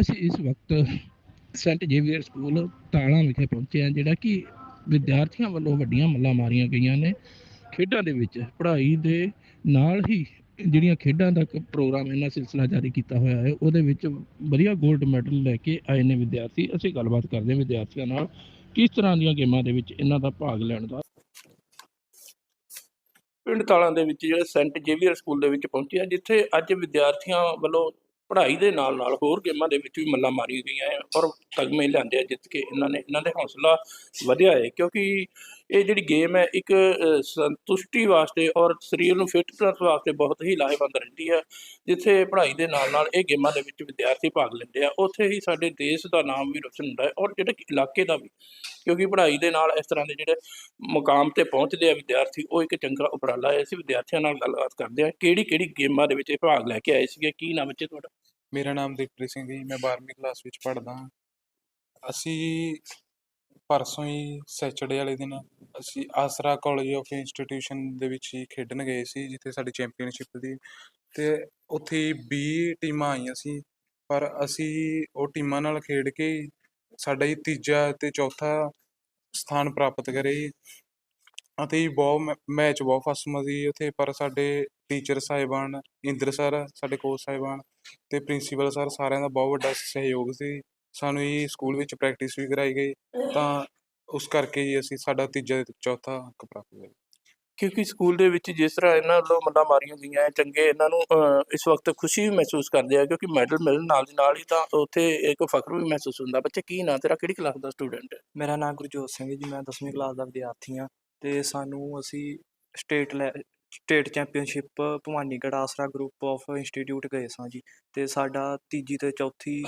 ਅਸੀਂ ਇਸ ਵਕਤ ਸੈਂਟ ਜੇਵੀਅਰ ਸਕੂਲ ਤਾਲਾਂ ਵਿਖੇ ਪਹੁੰਚੇ ਹਾਂ, ਜਿਹੜਾ ਕਿ ਵਿਦਿਆਰਥੀਆਂ ਵੱਲੋਂ ਵੱਡੀਆਂ ਮੱਲਾਂ ਮਾਰੀਆਂ ਗਈਆਂ ਨੇ ਖੇਡਾਂ ਦੇ ਵਿੱਚ। ਪੜ੍ਹਾਈ ਦੇ ਨਾਲ ਹੀ ਜਿਹੜੀਆਂ ਖੇਡਾਂ ਦਾ ਪ੍ਰੋਗਰਾਮ ਇਹਨਾਂ ਸਿਲਸਿਲਾ ਜਾਰੀ ਕੀਤਾ ਹੋਇਆ ਹੈ, ਉਹਦੇ ਵਿੱਚ ਵਧੀਆ 골ਡ ਮੈਡਲ ਲੈ ਕੇ ਆਏ ਨੇ ਵਿਦਿਆਰਥੀ। ਅਸੀਂ ਗੱਲਬਾਤ ਕਰਦੇ ਹਾਂ ਵਿਦਿਆਰਥੀਆਂ ਨਾਲ ਕਿਸ ਤਰ੍ਹਾਂ ਦੀਆਂ ਗੇਮਾਂ ਦੇ ਵਿੱਚ ਇਹਨਾਂ ਦਾ ਭਾਗ ਲੈਣ ਦਾ। ਪਿੰਡ ਤਾਲਾਂ ਦੇ ਵਿੱਚ ਜਿਹੜਾ ਸੈਂਟ ਜੇਵੀਅਰ ਸਕੂਲ ਦੇ ਵਿੱਚ ਪਹੁੰਚੇ ਆ ਜਿੱਥੇ ਅੱਜ ਵਿਦਿਆਰਥੀਆਂ ਵੱਲੋਂ ਪੜ੍ਹਾਈ ਦੇ ਨਾਲ ਨਾਲ ਹੋਰ ਗੇਮਾਂ ਦੇ ਵਿੱਚ ਵੀ ਮੱਲਾਂ ਮਾਰੀਆਂ ਗਈਆਂ ਹੈ ਔਰ ਤਗਮੇ ਲਿਆਂਦੇ ਆ ਜਿੱਤ ਕੇ ਇਹਨਾਂ ਨੇ, ਇਹਨਾਂ ਦੇ ਹੌਸਲਾ ਵਧਿਆ ਹੈ। ਕਿਉਂਕਿ ਇਹ ਜਿਹੜੀ ਗੇਮ ਹੈ ਇੱਕ ਸੰਤੁਸ਼ਟੀ ਵਾਸਤੇ ਔਰ ਸਰੀਰ ਨੂੰ ਫਿੱਟ ਕਰਨ ਵਾਸਤੇ ਬਹੁਤ ਹੀ ਲਾਹੇਵੰਦ ਰਹਿੰਦੀ ਹੈ, ਜਿੱਥੇ ਪੜ੍ਹਾਈ ਦੇ ਨਾਲ ਨਾਲ ਇਹ ਗੇਮਾਂ ਦੇ ਵਿੱਚ ਵਿਦਿਆਰਥੀ ਭਾਗ ਲੈਂਦੇ ਆ। ਉੱਥੇ ਹੀ ਸਾਡੇ ਦੇਸ਼ ਦਾ ਨਾਮ ਵੀ ਰੋਸ਼ਨ ਹੁੰਦਾ ਹੈ ਔਰ ਜਿਹੜੇ ਇਲਾਕੇ ਦਾ ਵੀ, ਕਿਉਂਕਿ ਪੜ੍ਹਾਈ ਦੇ ਨਾਲ ਇਸ ਤਰ੍ਹਾਂ ਦੇ ਜਿਹੜੇ ਮੁਕਾਮ ਤੇ ਪਹੁੰਚਦੇ ਆ ਵਿਦਿਆਰਥੀ, ਉਹ ਇੱਕ ਚੰਗਾ ਉਪਰਾਲਾ ਹੈ। ਅਸੀਂ ਵਿਦਿਆਰਥੀਆਂ ਨਾਲ ਗੱਲਬਾਤ ਕਰਦੇ ਹਾਂ ਕਿਹੜੀ ਕਿਹੜੀ ਗੇਮਾਂ ਦੇ ਵਿੱਚ ਇਹ ਭਾਗ ਲੈ ਕੇ ਆਏ ਸੀਗੇ? ਕੀ ਨਾਮ ਬੱਚੇ ਤੁਹਾਡਾ? ਮੇਰਾ ਨਾਮ ਦੀਪ੍ਰੀਤ ਸਿੰਘ ਜੀ, ਮੈਂ 12ਵੀਂ ਕਲਾਸ ਵਿੱਚ ਪੜ੍ਹਦਾ ਹਾਂ। ਅਸੀਂ ਪਰਸੋਂ ਹੀ ਸੈਚਰਡੇ ਵਾਲੇ ਦਿਨ ਅਸੀਂ ਆਸਰਾ ਕਾਲਜ ਆਫ ਇੰਸਟੀਟਿਊਸ਼ਨ ਦੇ ਵਿੱਚ ਹੀ ਖੇਡਣ ਗਏ ਸੀ ਜਿੱਥੇ ਸਾਡੀ ਚੈਂਪੀਅਨਸ਼ਿਪ ਦੀ। ਤੇ ਉੱਥੇ 20 ਟੀਮਾਂ ਆਈਆਂ ਸੀ ਪਰ ਅਸੀਂ ਉਹ ਟੀਮਾਂ ਨਾਲ ਖੇਡ ਕੇ ਸਾਡਾ ਹੀ ਤੀਜਾ ਤੇ ਚੌਥਾ ਸਥਾਨ ਪ੍ਰਾਪਤ ਕਰੇ। ਅਤੇ ਜੀ ਬਹੁਤ ਮੈਚ ਬਹੁਤ ਫਸਮਾ ਸੀ ਉੱਥੇ ਪਰ ਸਾਡੇ ਟੀਚਰ ਸਾਹਿਬਾਨ ਇੰਦਰ ਸਰ ਸਾਡੇ ਕੋਚ ਸਾਹਿਬਾਨ ਤੇ ਪ੍ਰਿੰਸੀਪਲ ਸਰ ਸਾਰਿਆਂ ਦਾ ਬਹੁਤ ਵੱਡਾ ਸਹਿਯੋਗ ਸੀ। ਸਾਨੂੰ ਇਹ ਸਕੂਲ ਵਿੱਚ ਪ੍ਰੈਕਟਿਸ ਵੀ ਕਰਾਈ ਗਈ ਤਾਂ ਉਸ ਕਰਕੇ ਹੀ ਅਸੀਂ ਸਾਡਾ ਤੀਜਾ ਤੇ ਚੌਥਾ ਅੰਕ ਪ੍ਰਾਪਤ ਹੋਇਆ। ਕਿਉਂਕਿ ਸਕੂਲ ਦੇ ਵਿੱਚ ਜਿਸ ਤਰ੍ਹਾਂ ਇਹਨਾਂ ਵੱਲੋਂ ਮੱਲਾਂ ਮਾਰੀਆਂ ਗਈਆਂ ਚੰਗੇ ਇਹਨਾਂ ਨੂੰ ਇਸ ਵਕਤ ਖੁਸ਼ੀ ਵੀ ਮਹਿਸੂਸ ਕਰਦੇ ਆ ਕਿਉਂਕਿ ਮੈਡਲ ਮਿਲਣ ਨਾਲ ਦੀ ਨਾਲ ਹੀ ਤਾਂ ਉੱਥੇ ਇੱਕ ਫਖਰ ਵੀ ਮਹਿਸੂਸ ਹੁੰਦਾ। ਬੱਚੇ ਕੀ ਨਾਂ ਤੇਰਾ? ਕਿਹੜੀ ਕਲਾਸ ਦਾ ਸਟੂਡੈਂਟ ਹੈ ਮੇਰਾ ਨਾਮ ਗੁਰਜੋਤ ਸਿੰਘ ਹੈ ਜੀ ਮੈਂ 10ਵੀਂ ਕਲਾਸ ਦਾ ਵਿਦਿਆਰਥੀ ਹਾਂ ਤੇ ਸਾਨੂੰ ਅਸੀਂ ਸਟੇਟ ਲੈ ਸਟੇਟ ਚੈਂਪੀਅਨਸ਼ਿਪ ਭਵਾਨੀਗੜ੍ਹ ਆਸਰਾ ਗਰੁੱਪ ਆਫ ਇੰਸਟੀਚਿਊਟ ਗਏ ਸਾਂ ਜੀ ਤੇ ਸਾਡਾ ਤੀਜੀ ਤੇ ਚੌਥੀ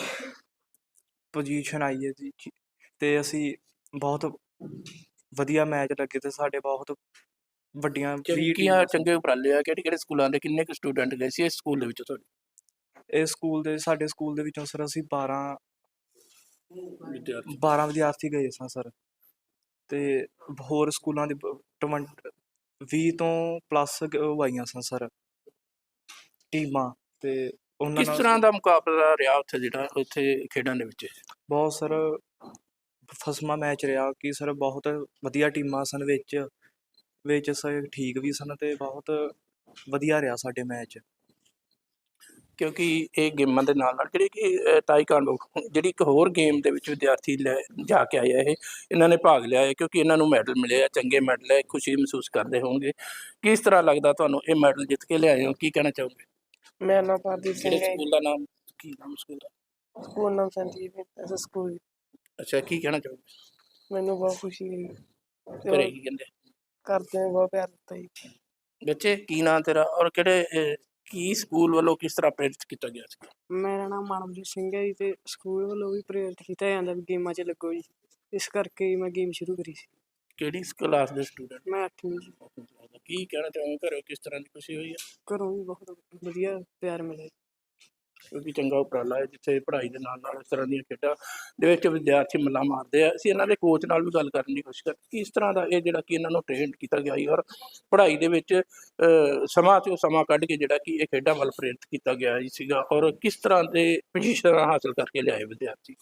ਪੋਜੀਸ਼ਨ ਆਈ ਹੈ ਜੀ ਜੀ। ਤੇ ਅਸੀਂ ਬਹੁਤ ਵਧੀਆ ਮੈਚ ਲੱਗੇ ਤੇ ਸਾਡੇ ਬਹੁਤ ਵੱਡੀਆਂ ਚੰਗੀਆਂ। ਚੰਗੇ ਉਪਰਾਲੇ ਆ ਕਿਹੜੇ ਕਿਹੜੇ ਸਕੂਲਾਂ ਦੇ ਕਿੰਨੇ ਕੁ ਸਟੂਡੈਂਟ ਗਏ ਸੀ ਇਸ ਸਕੂਲ ਦੇ ਵਿੱਚ ਤੁਹਾਡੇ ਇਹ ਸਕੂਲ ਦੇ ਸਾਡੇ ਸਕੂਲ ਦੇ ਵਿੱਚੋਂ ਸਰ ਅਸੀਂ 12 ਵਿਦਿਆਰਥੀ 12 ਵਿਦਿਆਰਥੀ ਗਏ ਸਾਂ ਸਰ ਤੇ ਹੋਰ ਸਕੂਲਾਂ ਦੇ 20 ਤੋਂ ਪਲੱਸ ਉਹ ਆਈਆਂ ਸਨ ਸਰ ਟੀਮਾਂ ਤੇ ਉਹਨਾਂ ਕਿਸ ਨਾਲ ਤਰ੍ਹਾਂ ਦਾ ਮੁਕਾਬਲਾ ਰਿਹਾ ਉੱਥੇ ਜਿਹੜਾ ਉੱਥੇ ਖੇਡਾਂ ਦੇ ਵਿੱਚ? ਬਹੁਤ ਸਰ ਫਸਮਾ ਮੈਚ ਰਿਹਾ ਕਿ ਸਰ ਬਹੁਤ ਵਧੀਆ ਟੀਮਾਂ ਸਨ ਵਿੱਚ ਵਿੱਚ ਸਰ ਠੀਕ ਵੀ ਸਨ ਤੇ ਬਹੁਤ ਵਧੀਆ ਰਿਹਾ ਸਾਡੇ ਮੈਚ ਕਿਉਂਕਿ ਇਹ ਗੇਮਾਂ ਦੇ ਨਾਲ ਨਾਲ ਜਿਹੜੀ ਕਿ ਅਹ, ਤਾਈਕਾਂਡੋ ਜਿਹੜੀ ਇੱਕ ਹੋਰ ਗੇਮ ਦੇ ਵਿੱਚ ਵਿਦਿਆਰਥੀ ਲੈ ਜਾ ਕੇ ਆਏ ਆ ਇਹ ਇਹਨਾਂ ਨੇ ਭਾਗ ਲਿਆ ਹੈ ਕਿਉਂਕਿ ਇਹਨਾਂ ਨੂੰ ਮੈਡਲ ਮਿਲੇ ਆ ਚੰਗੇ ਮੈਡਲ ਹੈ ਖੁਸ਼ੀ ਮਹਿਸੂਸ ਕਰਦੇ ਹੋਵੋਗੇ ਕਿਸ ਤਰ੍ਹਾਂ ਲੱਗਦਾ ਤੁਹਾਨੂੰ ਇਹ ਮੈਡਲ ਜਿੱਤ ਕੇ ਲਿਆਏ ਹੋ? ਕੀ ਕਹਿਣਾ ਚਾਹੋਗੇ? ਮੇਰਾ ਨਾਮ ਪ੍ਰਦੀਪ ਸਿੰਘ ਹੈ। ਸਕੂਲ ਦਾ ਨਾਮ ਕੀ ਨਾਮ ਸਕੂਲ ਦਾ? ਸਕੂਲ ਨਾਮ ਸੰਦੀਪ ਐਸ ਸਕੂਲ। ਅੱਛਾ ਕੀ ਕਹਿਣਾ ਚਾਹੋਗੇ? ਮੈਨੂੰ ਬਹੁਤ ਖੁਸ਼ੀ ਹੋਈ। ਤੇ ਘਰੇ ਕੀ ਕਹਿੰਦੇ? ਕਰਦੇ ਬਹੁਤ ਪਿਆਰ ਦਿੱਤਾ ਜੀ। ਬੱਚੇ ਕੀ ਨਾਂ ਤੇਰਾ ਔਰ ਕਿਹੜੇ ਕੀ ਸਕੂਲ ਵੱਲੋਂ ਕਿਸ ਤਰ੍ਹਾਂ ਪ੍ਰੇਰਿਤ ਕੀਤਾ ਗਿਆ ਸੀ? ਮੇਰਾ ਨਾਮ ਮਾਨਵਜੀਤ ਸਿੰਘ ਹੈ ਜੀ ਤੇ ਸਕੂਲ ਵੱਲੋਂ ਵੀ ਪ੍ਰੇਰਿਤ ਕੀਤਾ ਜਾਂਦਾ ਵੀ ਗੇਮਾਂ 'ਚ ਲੱਗੋ ਜੀ। ਇਸ ਕਰਕੇ ਹੀ ਮੈਂ ਗੇਮ ਸ਼ੁਰੂ ਕਰੀ ਸੀ। ਕਿਹੜੀ ਕਲਾਸ ਦੇ ਸਟੂਡੈਂਟ? ਮੈਂ 8ਵੀਂ ਜੀ ਕੀ ਕਹਿਣਾ ਚਾਹੋਗੇ? ਘਰੋਂ ਕਿਸ ਤਰ੍ਹਾਂ ਦੀ ਖੁਸ਼ੀ ਹੋਈ ਹੈ ਘਰੋਂ ਵੀ ਬਹੁਤ ਵਧੀਆ ਪਿਆਰ ਮਿਲਿਆ ਕਿਉਂਕਿ ਚੰਗਾ ਉਪਰਾਲਾ ਹੈ ਜਿੱਥੇ ਪੜ੍ਹਾਈ ਦੇ ਨਾਲ ਨਾਲ ਇਸ ਤਰ੍ਹਾਂ ਦੀਆਂ ਖੇਡਾਂ ਦੇ ਵਿੱਚ ਵਿਦਿਆਰਥੀ ਮੱਲਾਂ ਮਾਰਦੇ ਆ ਅਸੀਂ ਇਹਨਾਂ ਦੇ ਕੋਚ ਨਾਲ ਵੀ ਗੱਲ ਕਰਨ ਦੀ ਕੋਸ਼ਿਸ਼ ਕਰ ਕਿਸ ਤਰ੍ਹਾਂ ਦਾ ਇਹ ਜਿਹੜਾ ਕਿ ਇਹਨਾਂ ਨੂੰ ਟ੍ਰੇਨ ਕੀਤਾ ਗਿਆ ਹੈ ਔਰ ਪੜ੍ਹਾਈ ਦੇ ਵਿੱਚ ਅਹ, ਸਮਾਂ ਤੋਂ ਸਮਾਂ ਕੱਢ ਕੇ ਜਿਹੜਾ ਕਿ ਇਹ ਖੇਡਾਂ ਵੱਲ ਪ੍ਰੇਰਿਤ ਕੀਤਾ ਗਿਆ ਹੀ ਸੀਗਾ ਔਰ ਕਿਸ ਤਰ੍ਹਾਂ ਦੇ ਪੋਜੀਸ਼ਨ ਹਾਸਲ ਕਰਕੇ ਲਿਆਏ ਵਿਦਿਆਰਥੀ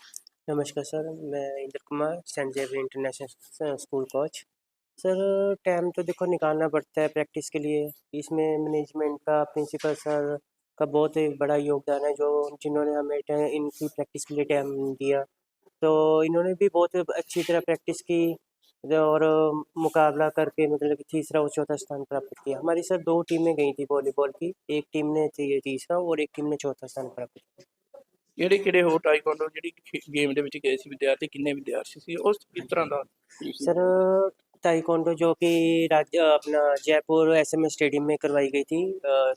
नमस्कार सर मैं Indra Kumar saint Xavier international school coach sir time तो देखो निकालना पड़ता है प्रैक्टिस के लिए इसमें मैनेजमेंट का प्रिंसिपल सर का बहुत ही बड़ा योगदान है जो जिन्होंने हमें टा- इनकी प्रैक्टिस के लिए टाइम दिया तो इन्होंने भी बहुत अच्छी तरह प्रैक्टिस की और मुकाबला करके मतलब कि तीसरा और चौथा स्थान प्राप्त किया हमारी सर दो टीमें गई थी वॉलीबॉल की एक टीम ने ती- तीसरा और एक टीम ने चौथा स्थान प्राप्त किया ਕਿਹੜੇ ਕਿਹੜੇ ਹੋਰ ਟਾਈਕਵਾਂਡੋ ਜਿਹੜੀ ਗੇਮ ਦੇ ਵਿੱਚ ਗਏ ਸੀ ਵਿਦਿਆਰਥੀ ਕਿੰਨੇ ਵਿਦਿਆਰਥੀ ਸੀ ਉਸ ਕਿਸ ਤਰ੍ਹਾਂ ਦਾ सर ताइक्वांडो जो कि राज्य अपना जयपुर एस एम स्टेडियम में करवाई गई थी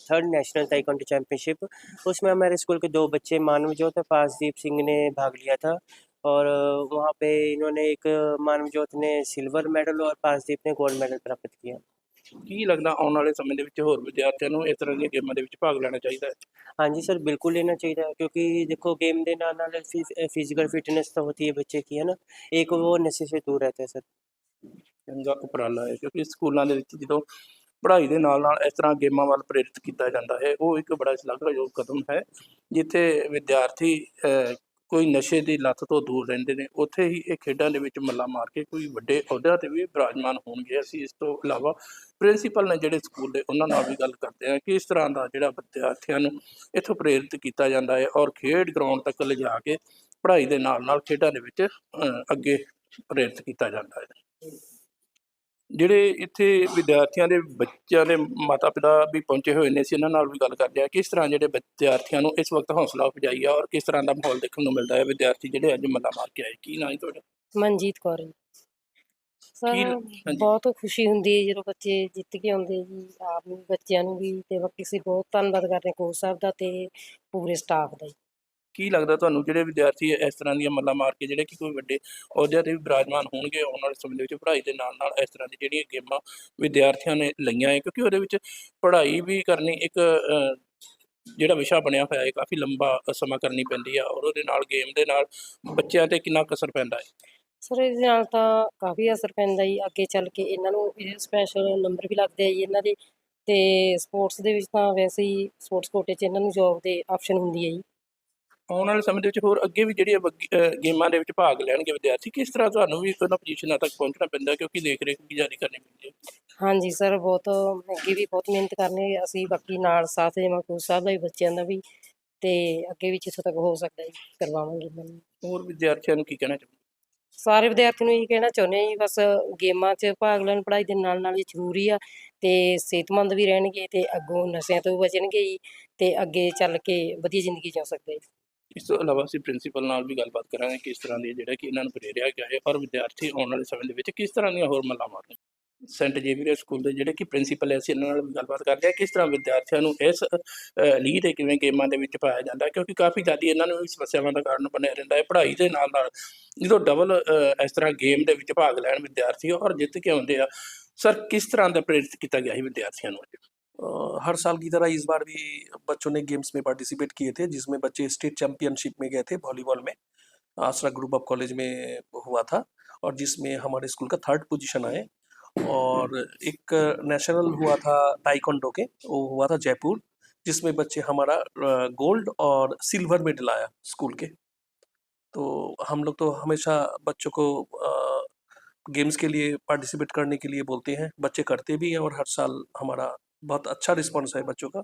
थर्ड नेशनल ताइक्वांडो चैंपियनशिप उसमें हमारे स्कूल के दो बच्चे मानवजोत और पासदीप सिंह ने भाग लिया था और अ, वहाँ पे इन्होंने एक मानवजोत ने सिल्वर मेडल और पासदीप ने गोल्ड मेडल प्राप्त किया ਕੀ ਲੱਗਦਾ ਆਉਣ ਵਾਲੇ ਸਮੇਂ ਦੇ ਵਿੱਚ ਹੋਰ ਵਿਦਿਆਰਥੀਆਂ ਨੂੰ ਇਸ ਤਰ੍ਹਾਂ ਦੀਆਂ ਗੇਮਾਂ ਦੇ ਵਿੱਚ ਭਾਗ ਲੈਣਾ ਚਾਹੀਦਾ ਹੈ हाँ जी सर बिल्कुल लेना चाहिए क्योंकि देखो गेम के नाल नाल फिजिकल फिटनेस तो होती है बच्चे की है ना एक वो नशे से दूर रहता है सर ਚੰਗਾ ਉਪਰਾਲਾ ਹੈ ਕਿਉਂਕਿ ਸਕੂਲਾਂ ਦੇ ਵਿੱਚ ਜਦੋਂ ਪੜ੍ਹਾਈ ਦੇ ਨਾਲ ਨਾਲ ਇਸ ਤਰ੍ਹਾਂ ਗੇਮਾਂ ਵੱਲ ਪ੍ਰੇਰਿਤ ਕੀਤਾ ਜਾਂਦਾ ਹੈ ਉਹ ਇੱਕ ਬੜਾ ਸ਼ਲਾਘਾਯੋਗ ਕਦਮ ਹੈ ਜਿੱਥੇ ਵਿਦਿਆਰਥੀ ਅਹ, ਕੋਈ ਨਸ਼ੇ ਦੀ ਲੱਤ ਤੋਂ ਦੂਰ ਰਹਿੰਦੇ ਨੇ ਉੱਥੇ ਹੀ ਇਹ ਖੇਡਾਂ ਦੇ ਵਿੱਚ ਮੱਲਾ ਮਾਰ ਕੇ ਕੋਈ ਵੱਡੇ ਅਹੁਦਿਆਂ ਤੇ ਵੀ ਵਿਰਾਜਮਾਨ ਹੋਣਗੇ। ਅਸੀਂ ਇਸ ਤੋਂ ਇਲਾਵਾ ਪ੍ਰਿੰਸੀਪਲ ਨੇ ਜਿਹੜੇ ਸਕੂਲ ਦੇ ਉਹਨਾਂ ਨਾਲ ਵੀ ਗੱਲ ਕਰਦੇ ਹਾਂ ਕਿ ਇਸ ਤਰ੍ਹਾਂ ਦਾ ਜਿਹੜਾ ਵਿਦਿਆਰਥੀਆਂ ਨੂੰ ਇੱਥੋਂ ਪ੍ਰੇਰਿਤ ਕੀਤਾ ਜਾਂਦਾ ਹੈ ਔਰ ਖੇਡ ਗਰਾਊਂਡ ਤੱਕ ਲਿਜਾ ਕੇ ਪੜ੍ਹਾਈ ਦੇ ਨਾਲ ਨਾਲ ਖੇਡਾਂ ਦੇ ਵਿੱਚ ਅੱਗੇ ਪ੍ਰੇਰਿਤ ਕੀਤਾ ਜਾਂਦਾ ਹੈ। ਜਿਹੜੇ ਇੱਥੇ ਵਿਦਿਆਰਥੀਆਂ ਦੇ ਬੱਚਿਆਂ ਦੇ ਮਾਤਾ ਪਿਤਾ ਵੀ ਪਹੁੰਚੇ ਹੋਏ ਨੇ ਅਸੀਂ ਇਹਨਾਂ ਨਾਲ ਵੀ ਗੱਲ ਕਰਦੇ ਆ ਕਿਸ ਤਰ੍ਹਾਂ ਜਿਹੜੇ ਵਿਦਿਆਰਥੀਆਂ ਨੂੰ ਇਸ ਵਕਤ ਹੌਸਲਾ ਅਫਜਾਈ ਆ ਔਰ ਕਿਸ ਤਰ੍ਹਾਂ ਦਾ ਮਾਹੌਲ ਦੇਖਣ ਨੂੰ ਮਿਲਦਾ ਹੈ? ਵਿਦਿਆਰਥੀ ਜਿਹੜੇ ਅੱਜ ਮੱਲਾ ਮਾਰ ਕੇ ਆਏ ਕੀ ਨਾਂ ਹੈ ਤੁਹਾਡਾ? ਮਨਜੀਤ ਕੌਰ ਜੀ। ਸਰ ਹਾਂਜੀ। ਬਹੁਤ ਖੁਸ਼ੀ ਹੁੰਦੀ ਹੈ ਜਦੋਂ ਬੱਚੇ ਜਿੱਤ ਕੇ ਆਉਂਦੇ ਜੀ ਆਪ ਨੂੰ ਬੱਚਿਆਂ ਨੂੰ ਵੀ ਤੇ ਬਾਕੀ ਅਸੀਂ ਬਹੁਤ ਧੰਨਵਾਦ ਕਰਦੇ ਹਾਂ ਕੋਚ ਸਾਹਿਬ ਦਾ ਤੇ ਪੂਰੇ ਸਟਾਫ ਦਾ ਜੀ। ਕੀ ਲੱਗਦਾ ਤੁਹਾਨੂੰ ਜਿਹੜੇ ਵਿਦਿਆਰਥੀ ਇਸ ਤਰ੍ਹਾਂ ਦੀਆਂ ਮੱਲਾਂ ਮਾਰ ਕੇ ਜਿਹੜੇ ਕਿ ਕੋਈ ਵੱਡੇ ਅਹੁਦਿਆਂ ਤੇ ਵੀ ਵਿਰਾਜਮਾਨ ਹੋਣਗੇ, ਆਉਣ ਵਾਲੇ ਸਮੇਂ ਦੇ ਵਿੱਚ ਪੜ੍ਹਾਈ ਦੇ ਨਾਲ ਨਾਲ ਇਸ ਤਰ੍ਹਾਂ ਦੀ ਜਿਹੜੀਆਂ ਗੇਮਾਂ ਵਿਦਿਆਰਥੀਆਂ ਨੇ ਲਈਆਂ ਹੈ ਕਿਉਂਕਿ ਉਹਦੇ ਵਿੱਚ ਪੜ੍ਹਾਈ ਵੀ ਕਰਨੀ ਇੱਕ ਜਿਹੜਾ ਵਿਸ਼ਾ ਬਣਿਆ ਹੋਇਆ ਹੈ, ਕਾਫੀ ਲੰਬਾ ਸਮਾਂ ਕਰਨੀ ਪੈਂਦੀ ਆ ਔਰ ਉਹਦੇ ਨਾਲ ਗੇਮ ਦੇ ਨਾਲ ਬੱਚਿਆਂ ਤੇ ਕਿੰਨਾ ਕੁ ਅਸਰ ਪੈਂਦਾ ਹੈ? ਸਰ, ਇਹਦੇ ਨਾਲ ਤਾਂ ਕਾਫੀ ਅਸਰ ਪੈਂਦਾ ਜੀ, ਅੱਗੇ ਚੱਲ ਕੇ ਇਹਨਾਂ ਨੂੰ ਇਹ ਸਪੈਸ਼ਲ ਨੰਬਰ ਵੀ ਲੱਗਦੇ ਆ ਜੀ ਇਹਨਾਂ ਦੇ, ਤੇ ਸਪੋਰਟਸ ਦੇ ਵਿੱਚ ਤਾਂ ਵੈਸੇ ਹੀ ਸਪੋਰਟਸ ਕੋਟੇ 'ਚ ਇਹਨਾਂ ਨੂੰ ਜੋਬ ਦੇ ਆਪਸ਼ਨ ਹੁੰਦੀ ਹੈ ਜੀ। ਆਉਣ ਵਾਲੇ ਸਮੇਂ ਦੇ ਵਿੱਚ ਹੋਰ ਅੱਗੇ ਵੀ ਜਿਹੜੀਆਂ ਗੇਮਾਂ ਦੇ ਵਿੱਚ ਭਾਗ ਲੈਣਗੇ ਵਿਦਿਆਰਥੀ ਕਿਸ ਤਰ੍ਹਾਂ ਤੁਹਾਨੂੰ ਵੀ ਉਹਨਾਂ ਪੋਜੀਸ਼ਨਾਂ ਤੱਕ ਪਹੁੰਚਣਾ ਪੈਂਦਾ ਕਿਉਂਕਿ ਦੇਖ ਰੇਖ ਵੀ ਜਾਰੀ ਕਰਨੀ ਪੈਂਦੀ ਹੈ? ਹਾਂਜੀ ਸਰ ਬਹੁਤ ਅੱਗੇ ਵੀ ਬਹੁਤ ਮਿਹਨਤ ਕਰਨੀ ਅਸੀਂ ਬਾਕੀ ਨਾਲ ਸਾਥ ਦੇਵਾਂ ਕੋਚ ਸਾਹਿਬ ਦਾ ਵੀ ਬੱਚਿਆਂ ਦਾ ਵੀ ਤੇ ਅੱਗੇ ਵੀ ਜਿੱਥੋਂ ਤੱਕ ਹੋ ਸਕਦਾ ਜੀ ਕਰਵਾਵਾਂਗੇ ਹੋਰ ਵਿਦਿਆਰਥੀਆਂ ਨੂੰ ਕੀ ਕਹਿਣਾ ਚਾਹੁੰਦੇ ਸਾਰੇ ਵਿਦਿਆਰਥੀਆਂ ਨੂੰ ਇਹ ਕਹਿਣਾ ਚਾਹੁੰਦੇ ਹਾਂ ਜੀ ਬਸ ਗੇਮਾਂ 'ਚ ਭਾਗ ਲੈਣ ਪੜ੍ਹਾਈ ਦੇ ਨਾਲ ਨਾਲ ਇਹ ਜ਼ਰੂਰੀ ਆ ਤੇ ਸਿਹਤਮੰਦ ਵੀ ਰਹਿਣਗੇ ਤੇ ਅੱਗੋਂ ਨਸ਼ਿਆਂ ਤੋਂ ਬਚਣਗੇ ਜੀ ਤੇ ਅੱਗੇ ਚੱਲ ਕੇ ਵਧੀਆ ਜ਼ਿੰਦਗੀ ਜਿਉ ਸਕਦੇ ਇਸ ਤੋਂ ਇਲਾਵਾ ਅਸੀਂ ਪ੍ਰਿੰਸੀਪਲ ਨਾਲ ਵੀ ਗੱਲਬਾਤ ਕਰਾਂਗੇ ਕਿਸ ਤਰ੍ਹਾਂ ਦੀ ਜਿਹੜਾ ਕਿ ਇਹਨਾਂ ਨੂੰ ਪ੍ਰੇਰਿਆ ਗਿਆ ਹੈ ਔਰ ਵਿਦਿਆਰਥੀ ਆਉਣ ਵਾਲੇ ਸਮੇਂ ਦੇ ਵਿੱਚ ਕਿਸ ਤਰ੍ਹਾਂ ਦੀਆਂ ਹੋਰ ਮੱਲਾਂ ਮਾਰਨ ਸੈਂਟ ਜੇਵੀਅਰ ਸਕੂਲ ਦੇ ਜਿਹੜੇ ਕਿ ਪ੍ਰਿੰਸੀਪਲ ਹੈ, ਅਸੀਂ ਇਹਨਾਂ ਨਾਲ ਵੀ ਗੱਲਬਾਤ ਕਰਦੇ ਹਾਂ ਕਿਸ ਤਰ੍ਹਾਂ ਵਿਦਿਆਰਥੀਆਂ ਨੂੰ ਇਸ ਲੀਡ ਦੇ ਕਿਵੇਂ ਗੇਮਾਂ ਦੇ ਵਿੱਚ ਪਾਇਆ ਜਾਂਦਾ, ਕਿਉਂਕਿ ਕਾਫੀ ਜ਼ਿਆਦਾ ਇਹਨਾਂ ਨੂੰ ਵੀ ਸਮੱਸਿਆਵਾਂ ਦਾ ਕਾਰਨ ਬਣਿਆ ਰਹਿੰਦਾ ਹੈ। ਪੜ੍ਹਾਈ ਦੇ ਨਾਲ ਨਾਲ ਜਦੋਂ ਡਬਲ ਇਸ ਤਰ੍ਹਾਂ ਗੇਮ ਦੇ ਵਿੱਚ ਭਾਗ ਲੈਣ ਵਿਦਿਆਰਥੀ ਔਰ ਜਿੱਤ ਕੇ ਆਉਂਦੇ ਆ, ਸਰ ਕਿਸ ਤਰ੍ਹਾਂ ਦਾ ਪ੍ਰੇਰਿਤ ਕੀਤਾ ਗਿਆ ਹੈ ਵਿਦਿਆਰਥੀਆਂ ਨੂੰ ਅੱਜ? हर साल की तरह इस बार भी बच्चों ने गेम्स में पार्टिसिपेट किए थे, जिसमें बच्चे स्टेट चैंपियनशिप में गए थे वॉलीबॉल में। आसरा ग्रुप ऑफ़ कॉलेज में हुआ था और जिसमें हमारे स्कूल का थर्ड पोजीशन आए। और एक नेशनल हुआ था टाइकोंडो के, वो हुआ था जयपुर, जिसमें बच्चे हमारा गोल्ड और सिल्वर मेडल आया स्कूल के। तो हम लोग तो हमेशा बच्चों को गेम्स के लिए पार्टिसिपेट करने के लिए बोलते हैं, बच्चे करते भी हैं और हर साल हमारा बहुत अच्छा रिस्पॉन्स है बच्चों का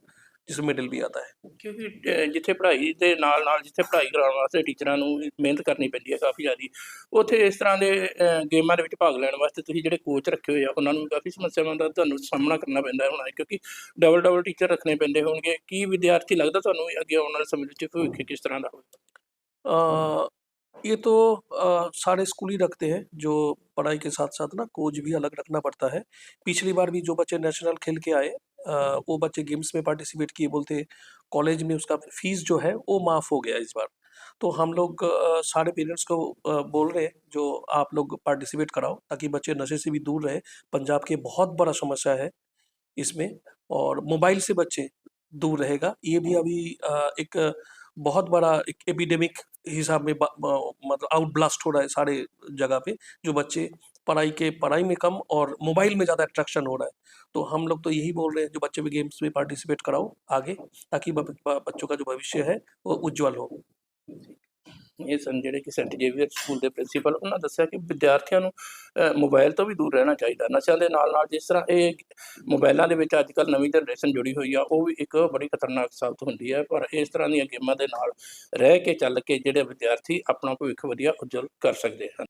जिसमें मेडल भी आता है ਕਿਉਂਕਿ ਅ, ਜਿੱਥੇ ਪੜ੍ਹਾਈ ਦੇ ਨਾਲ ਨਾਲ ਜਿੱਥੇ ਪੜ੍ਹਾਈ ਕਰਾਉਣ ਵਾਸਤੇ ਟੀਚਰਾਂ ਨੂੰ ਮਿਹਨਤ ਕਰਨੀ ਪੈਂਦੀ ਹੈ ਕਾਫੀ ਜ਼ਿਆਦੀ ਉੱਥੇ ਇਸ ਤਰ੍ਹਾਂ ਦੇ ਅ, ਗੇਮਾਂ ਦੇ ਵਿੱਚ ਭਾਗ ਲੈਣ ਵਾਸਤੇ ਤੁਸੀਂ ਜਿਹੜੇ ਕੋਚ ਰੱਖੇ ਹੋਏ ਆ ਉਹਨਾਂ ਨੂੰ ਵੀ ਕਾਫੀ ਸਮੱਸਿਆਵਾਂ ਦਾ ਤੁਹਾਨੂੰ ਸਾਹਮਣਾ ਕਰਨਾ ਪੈਂਦਾ ਹੋਣਾ ਹੈ ਕਿਉਂਕਿ ਡਬਲ ਡਬਲ ਟੀਚਰ ਰੱਖਣੇ ਪੈਂਦੇ ਹੋਣਗੇ ਕੀ ਵਿਦਿਆਰਥੀ ਲੱਗਦਾ ਤੁਹਾਨੂੰ ਵੀ ਅੱਗੇ ਆਉਣ ਵਾਲੇ ਸਮੇਂ ਵਿੱਚ ਭਵਿੱਖ ਕਿਸ ਤਰ੍ਹਾਂ ਦਾ ਹੋਵੇਗਾ अ, ये तो अ, सारे स्कूल ही रखते हैं जो पढ़ाई के साथ साथ ना कोच भी अलग रखना पड़ता है पिछली बार भी जो बच्चे नेशनल खेल के आए अ, वो बच्चे गेम्स में पार्टिसिपेट किए बोलते कॉलेज में उसका फ़ीस जो है वो माफ़ हो गया इस बार। तो हम लोग सारे पेरेंट्स को बोल रहे हैं जो आप लोग पार्टिसिपेट कराओ ताकि बच्चे नशे से भी दूर रहे। पंजाब के बहुत बड़ा समस्या है इसमें और मोबाइल से बच्चे दूर रहेगा। ये भी अभी एक बहुत बड़ा एक एपिडेमिक हिसाब में मतलब आउट ब्लास्ट हो रहा है सारे जगह पे, जो बच्चे पढ़ाई के, पढ़ाई में कम और मोबाइल में ज़्यादा अट्रैक्शन हो रहा है। तो हम लोग तो यही बोल रहे हैं, जो बच्चे भी गेम्स में पार्टिसिपेट कराओ आगे, ताकि बच्चों का जो भविष्य है, वो उज्ज्वल हो। ਇਹ ਸਨ ਜਿਹੜੇ ਕਿ ਸੈਂਟ ਜੇਵੀਅਰ ਸਕੂਲ ਦੇ ਪ੍ਰਿੰਸੀਪਲ ਉਹਨਾਂ ਦੱਸਿਆ ਕਿ ਵਿਦਿਆਰਥੀਆਂ ਨੂੰ ਅ, ਮੋਬਾਈਲ ਤੋਂ ਵੀ ਦੂਰ ਰਹਿਣਾ ਚਾਹੀਦਾ। ਨਸ਼ਿਆਂ ਦੇ ਨਾਲ ਨਾਲ ਜਿਸ ਤਰ੍ਹਾਂ ਇਹ ਮੋਬਾਈਲਾਂ ਦੇ ਵਿੱਚ ਅੱਜ ਕੱਲ੍ਹ ਨਵੀਂ ਜਨਰੇਸ਼ਨ ਜੁੜੀ ਹੋਈ ਆ ਉਹ ਵੀ ਇੱਕ ਬੜੀ ਖਤਰਨਾਕ ਸਾਬਤ ਹੁੰਦੀ ਹੈ। ਪਰ ਇਸ ਤਰ੍ਹਾਂ ਦੀਆਂ ਗੇਮਾਂ ਦੇ ਨਾਲ ਰਹਿ ਕੇ ਚੱਲ ਕੇ ਜਿਹੜੇ ਵਿਦਿਆਰਥੀ ਆਪਣਾ ਭਵਿੱਖ ਵਧੀਆ ਉਜਵਲ ਕਰ ਸਕਦੇ ਹਨ।